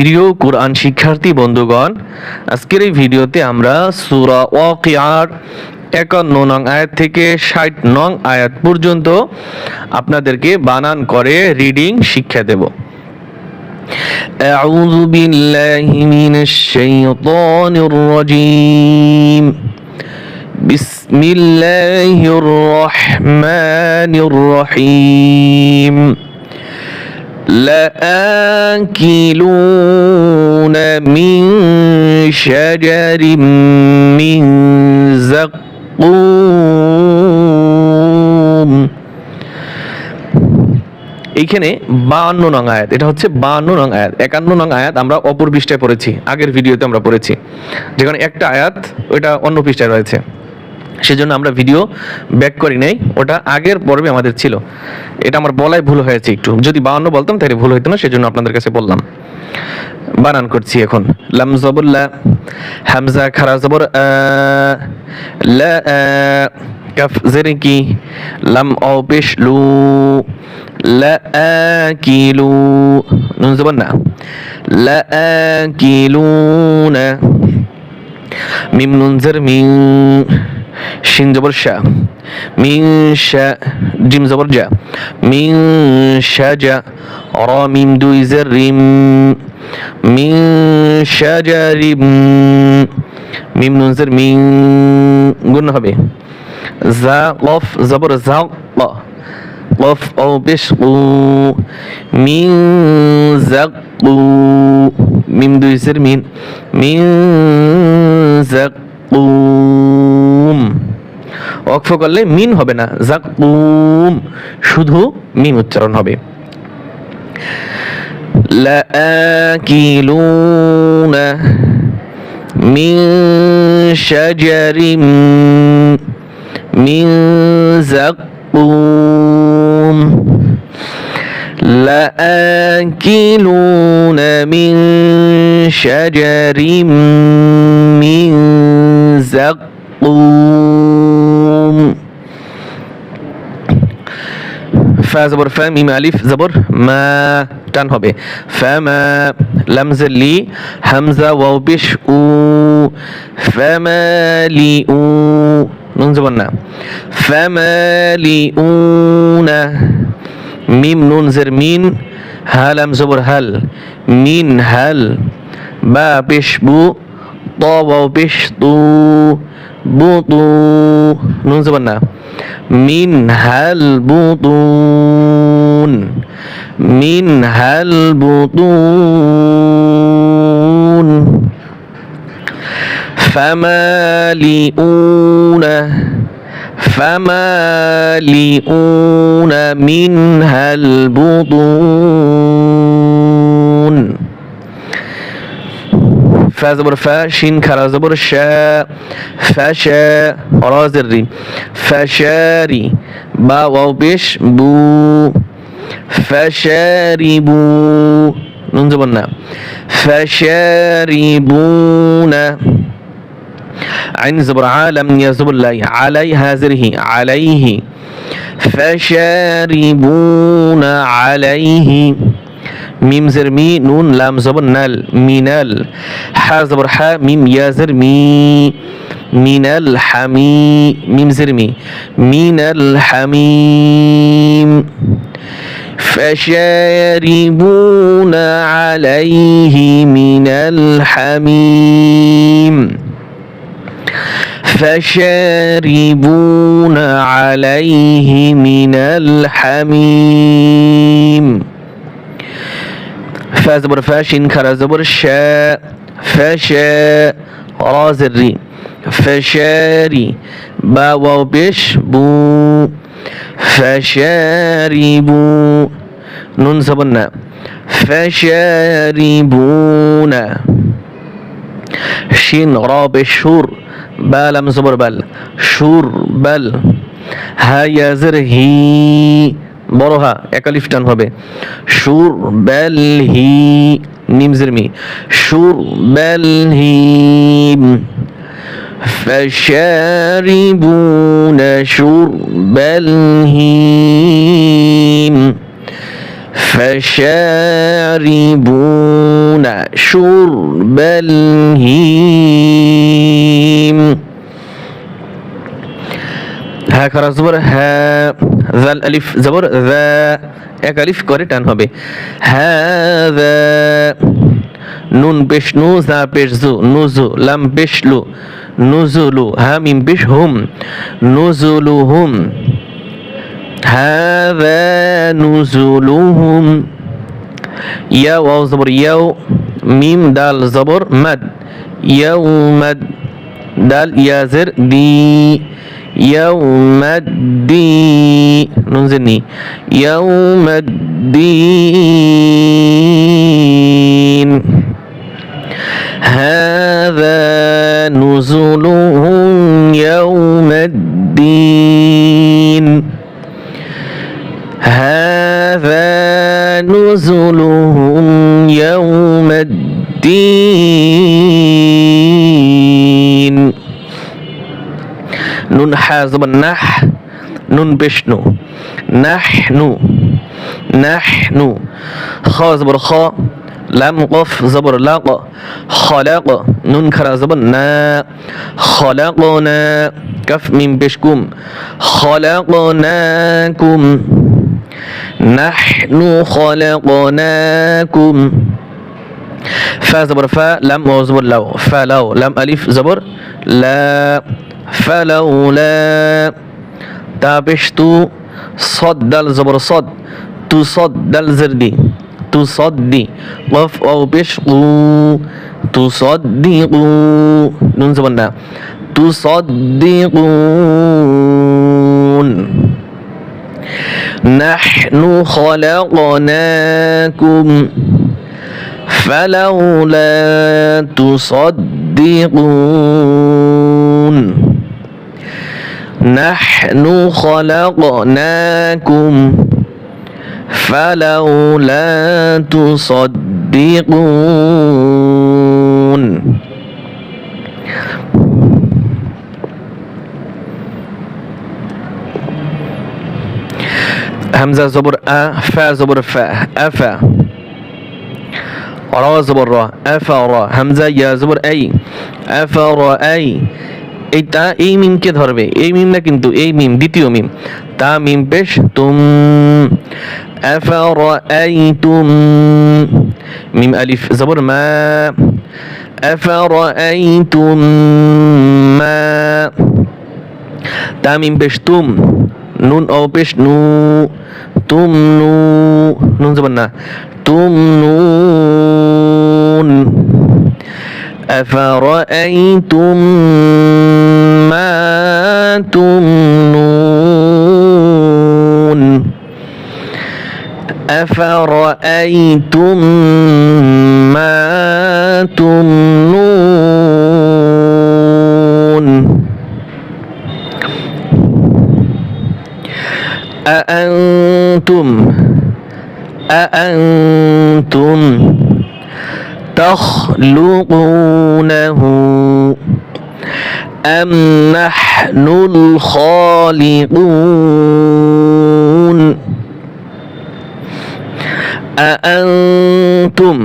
প্রিয় কোরআন শিক্ষার্থী বন্ধুগণ আজকের এই ভিডিওতে আমরা সূরা ওয়াকিয়ার একান্ন নং আয়াত থেকে ষাট নং আয়াত পর্যন্ত আপনাদেরকে বানান করে রিডিং শিক্ষা দেব أعوذ بالله من الشيطان الرجيم بسم الله الرحمن الرحيم لآكلون من شجر من زقوم এইখানে বাহান্ন নং আয়াত এটা হচ্ছে বাহান্ন নং আয়াত একান্ন নং আয়াত আমরা অপর পৃষ্ঠায় পড়েছি আগের ভিডিওতে আমরা পড়েছি যেখানে একটা আয়াত ওইটা অন্য পৃষ্ঠায় রয়েছে সেজন্য আমরা ভিডিও ব্যাক করি নাই। ওটা আগের পর্বে আমাদের ছিল। এটা আমার বলাই ভুল হয়েছে একটু। যদি বাহান্ন বলতাম, তাহলে ভুল হইতো না, সেজন্য আপনাদের কাছে বললাম। বানান করছি এখন। লাম জবুল্লা হামজা খারা জবর লা কাফ জেরে কি, লাম অ পেশ লু নুন জবর না, লা আকিলুনা মিম নুন জের শিন জবর শা মিন শা জিম জবর জা মিন শাজা র মিম দুই জের রিম জা শাজারিম মিম নুন জের মিং গুণ হবে। জা কফ জবর, জা ক কফ ও বেশ, উ, মিন জাক মিম দুই জের মিন মিন জাক জাকুম অক্ষ করলে মিন হবে না জাকুম শুধু মিম উচ্চারণ হবে لآكلون من شجر من زقوم لآكلون من شجر من زقوم ফা জবর ফা মিম আলিফ জবর মা টান হবে ফামা লামজা লি হামজা ওয়াও পেশ উ ফামালি উ নুন জবর না ফামালি উনা মিম নুন জের মিন হালাম জবর হাল মিন হাল বা পেশ বু طاب بشطو بطو. نون زبنا من هل بطون؟ من هل بطون؟ فمالئون فمالئون منها البطون فا زبر فا شين كرا زبر شا فشا راز الري فشاري با واو بيش بو فشاربوا نون زبرنا فشاربون عين زبر عالم يا زبر لا علي هذره عليه فشاربون عليه মিম জের মি নুন লাম জবর নাল মিনাল হা জবর হা মিম ইয়া জের মি মিনাল হামি মিম জের মি মিনাল হামিম فشاربون عليه من الحميم فشاربون عليه من الحميم ফ্যা জবর ফ্যা শিন খারা জবর শ্যা ফ্যা শ্যা রাজের রি ফ্যাশারি, বা ওয়াও পেশ বু ফ্যাশারিবু নুন সাবন না ফ্যাশারিবুনা শিন র পেশ সুর বা লাম জবর বাল, সুর বাল হা ইয়াজের হি বড় হা একালিফ টান হবে সুর বেল হি নিমজের মি সুর বেল হিম فشاربون شرب الهيم فشاربون شرب الهيم হ্যাঁ খারা জবর হ্যাঁ জাল আলিফ জবর যা এক আলিফ করে টান হবে হ্যাঁ নুন পেশ নু জা পেশ জু নুজু লাম পেশ লু নুজুলু হা মিম পেশ হুম নুজুলু হুম هذا نزلهم يا واو زبر يو ميم دال زبر مد يوم دال يازر دي يوم الدين ننزلني يوم الدين. هذا نزلهم يوم الدين. هذا نزلهم يوم الدين. নুন হা জবর নাহ নুন বিষ্ণু নাহনু নাহনু খ জবর খ লাম কফ জবর লাক খলাক নুন খারা জবর না খলাকনা কাফ মিম পেশকুম খলাকনাকুম نحن خلقناكم فا زبر فا لم وزبر لو فلو لم ألف زبر لا فلولا تابش تو صد دل زبر صد تو صد دال زردي تو صدي وف أو بشقو تو صديقو نون زبرنا تو صديقون نحن خلقناكم فلولا تصدقون نحن خلقناكم فلولا تصدقون. همزة زبر أ فا زبر فا أفا را زبر را أفرا همزة يا زبر أي أفرا أي. এটা এই মিমকে ধরবে এই মিম না কিন্তু এই মিম দ্বিতীয় মিম তা মিম পেশ তুম أفرأيتم মিম আলিফ জবর মা أفرأيتم ما তা মিম পেশ তুম নুন ও পেশ নু তুম নু নুন জবর না তুম নুন أفرأيتم ما تمنون أفرأيتم ما تمنون أأنتم أأنتم تخلقونه أم نحن الخالقون؟ أأنتم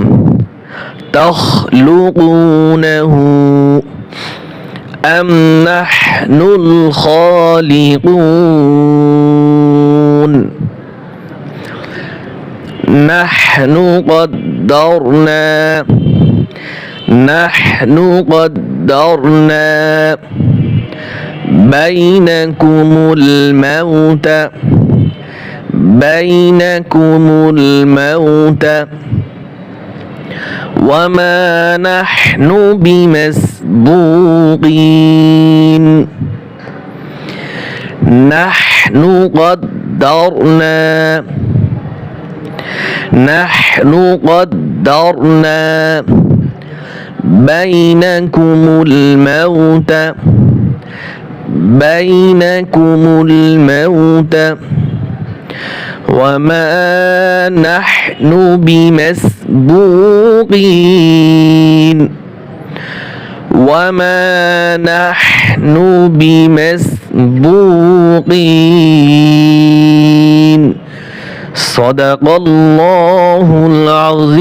تخلقونه أم نحن الخالقون؟ نحن قدرنا نحن قدرنا بينكم الموت بينكم الموت. وما نحن بمسبوقين نحن قدرنا. نحن قدرنا. بينكم الموت بينكم الموت وما نحن بمسبوقين وما نحن بمسبوقين. صدق الله العظيم.